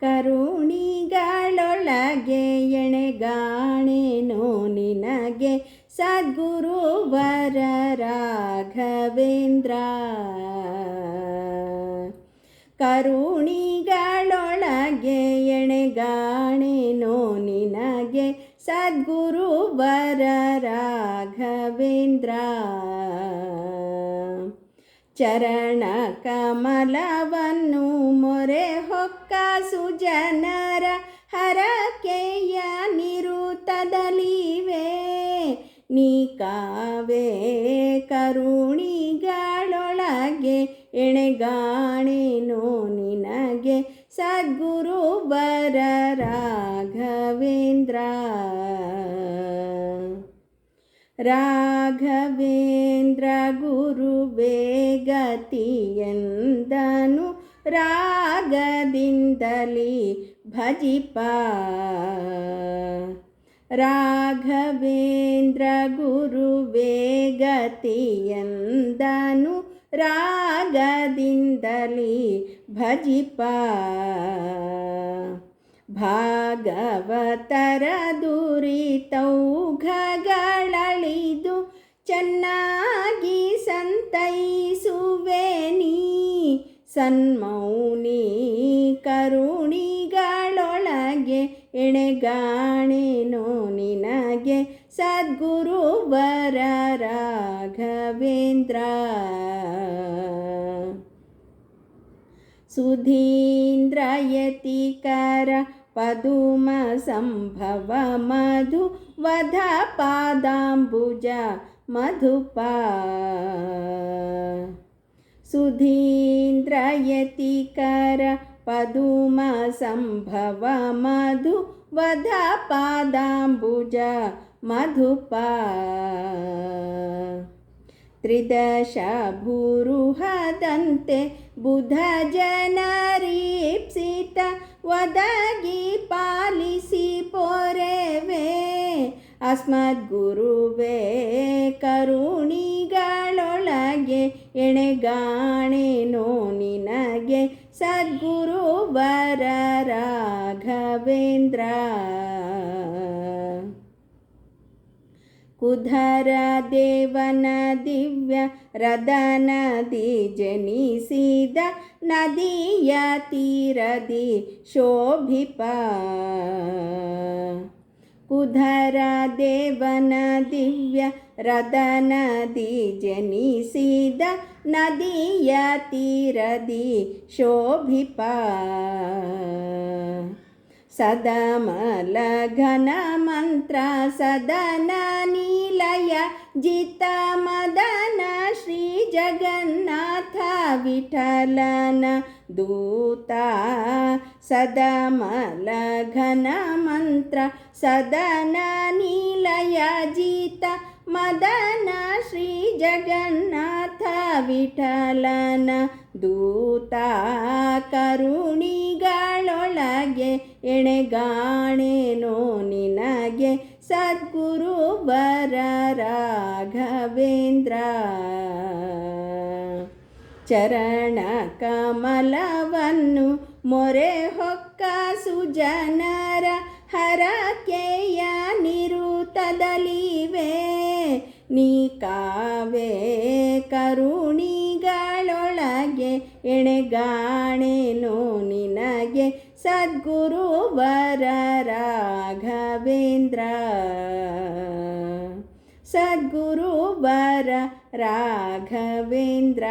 ಕರುಣಿಗಳೊಳಗೆ ಎಣೆಗಾಣೆನೋ ನಿನಗೆ ಸದ್ಗುರುವರ ರಾಘವೇಂದ್ರ. ಕರುಣಿಗಳೊಳಗೆ ಎಣೆಗಾಣೆನೋ ನಿನಗೆ ಸದ್ಗುರುವರ ರಾಘವೇಂದ್ರ. ಚರಣ ಕಮಲವನ್ನು ಮೊರೆ ಹೊಕ್ಕ ಸುಜನರ ಹರಕೆಯ ನಿರುತದಲಿವೆ. ನೀ ಕಾವೇ ಕರುಣಿಗಳೊಳಗೆ ಎಣೆಗಾಣೆನೋ ನಿನಗೆ ಸದ್ಗುರು ಬರ ರಾಘವೇಂದ್ರ. ರಾಘವೇಂದ್ರ ಗುರು ಬೇಗತಿಯಂದನು ರಾಗದಿಂದಲಿ ಭಜಿಪ ರಾಘವೇಂದ್ರ ಗುರು ಬೇಗತಿಯಂದನು ರಾಗದಿಂದಲಿ ಭಜಿಪ ಭಾಗವತರ ದುರಿತೌಘಗಳಳಿದು ಚೆನ್ನಾಗಿ ಸಂತೈಸುವೆ ನೀ. ಸನ್ಮೌನಿ ಕರುಣಿಗಳೊಳಗೆ ಎಣೆಗಾಣೆನೋ ನಿನಗೆ ಸದ್ಗುರು ವರ ರಾಘವೇಂದ್ರ. ಸುಧೀಂದ್ರಯತಿಕರ ಪದುಮ ಸಂಭವ ಮಧು ವಧ ಪಾದಾಂಬುಜ मधुप। सुधीन्द्रयतिकरपदुमसम्भव मधु वध पादाम्बुज मधुप। त्रिदश भुरुहदन्ते बुधजनरीप्सित वद गीपा ಅಸ್ಮದ್ಗುರುವೇ ಕರುಣಿಗಳೊಳಗೆ ಎಣೆಗಾಣೆನೋ ನಿನಗೆ ಸದ್ಗುರು ವರ ರಾಘವೇಂದ್ರ ಕುಧರ ದೇವನ ದಿವ್ಯ ರದನದಿ ಜನಿಸಿದ ನದಿಯ ತೀರದಿ ಶೋಭಿಪ कुधरदेवन दिव्य रदनदी जनिशीद नदी यतिरदि शोभिप। सदमलघनमन्त्रसदननिलय जितमदन श्रीजगन्नाथ विठलन। ದೂತ ಸದಮಲ ಘನ ಮಂತ್ರ ಸದನ ನೀಲಯ ಜೀತ, ಮದನ ಶ್ರೀ ಜಗನ್ನಾಥ ವಿಠಲನ ದೂತ, ಕರುಣಿಗಳೊಳಗೆ ಎಣೆಗಾಣೆನೋ ನಿನಗೆ, ಸದ್ಗುರು ವರ ರಾಘವೇಂದ್ರ. ಚರಣ ಕಮಲವನ್ನು ಮೊರೆ ಹೊಕ್ಕ ಸುಜನರ ಹರಕೆಯ ನಿರುತದಲಿವೆ ನೀ ಕಾವೇ ಕರುಣಿಗಳೊಳಗೆ ಎಣೆಗಾಣೆನೋ ನಿನಗೆ ಸದ್ಗುರು ವರ ರಾಘವೇಂದ್ರ. ಸದ್ಗುರು ವರ ರಾಘವೇಂದ್ರ